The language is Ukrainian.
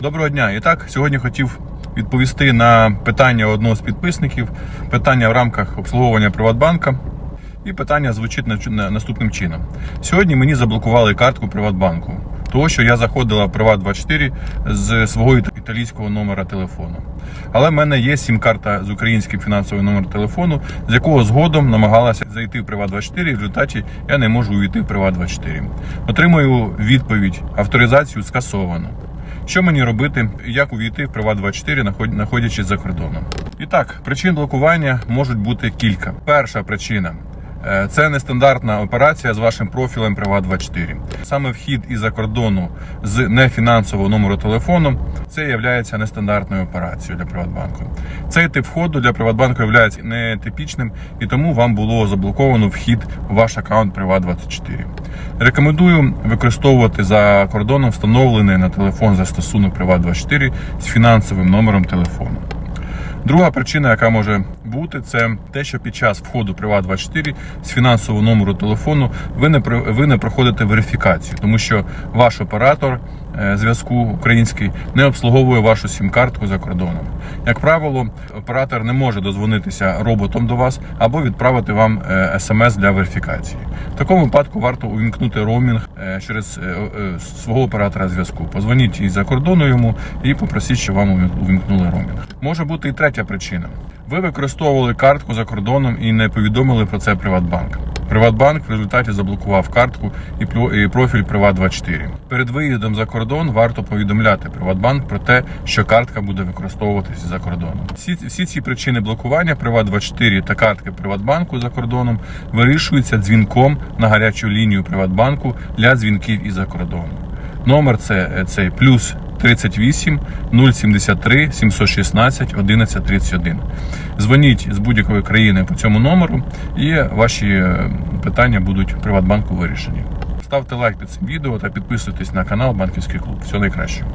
Доброго дня. І так, сьогодні хотів відповісти на питання одного з підписників, питання в рамках обслуговування Приватбанка. І питання звучить на- на- наступним чином. Сьогодні мені заблокували картку Приватбанку, того, що я заходила в Приват24 з свого італійського номера телефону. Але в мене є сім-карта з українським фінансовим номером телефону, з якого згодом намагалася зайти в Приват24, і в результаті я не можу увійти в Приват24. Отримую відповідь, авторизацію скасовано. Що мені робити, як увійти в Приват24, наход- знаходячись за кордоном? І так, причин блокування можуть бути кілька. Перша причина. Е, Це нестандартна операція з вашим профілем Приват24. Саме вхід із-за кордону з нефінансового номеру телефону це є нестандартною операцією для Приватбанку. Цей тип входу для Приватбанку є нетипічним і тому вам було заблоковано вхід в ваш аккаунт Приват24. Рекомендую використовувати за кордоном встановлений на телефон застосунок Приват24 з фінансовим номером телефону. Друга причина, яка може бути, це те, що під час входу Приват24 з фінансового номеру телефону ви не ви не проходите верифікацію, тому що ваш оператор е, зв'язку український не обслуговує вашу сім-картку за кордоном. Як правило, оператор не може дозвонитися роботом до вас або відправити вам е, смс для верифікації. В такому випадку варто увімкнути роумінг е, через свого оператора зв'язку. Позвоніть із за кордону йому і попросіть, щоб вам увімкнули роумінг. Може бути і третя причина. Ви використовували картку за кордоном і не повідомили про це Приватбанк. Приватбанк в результаті заблокував картку і профіль Приват24. Перед виїздом за кордон варто повідомляти Приватбанк про те, що картка буде використовуватися за кордоном. Всі, всі ці причини блокування Приват24 та картки Приватбанку за кордоном вирішуються дзвінком на гарячу лінію Приватбанку для дзвінків із за кордону. Номер це цей плюс 38 073 716 11 31. Дзвоніть з будь-якої країни по цьому номеру, і ваші е, питання будуть в Приватбанку вирішені. Ставте лайк під цим відео та підписуйтесь на канал Банківський клуб. Всього найкращого.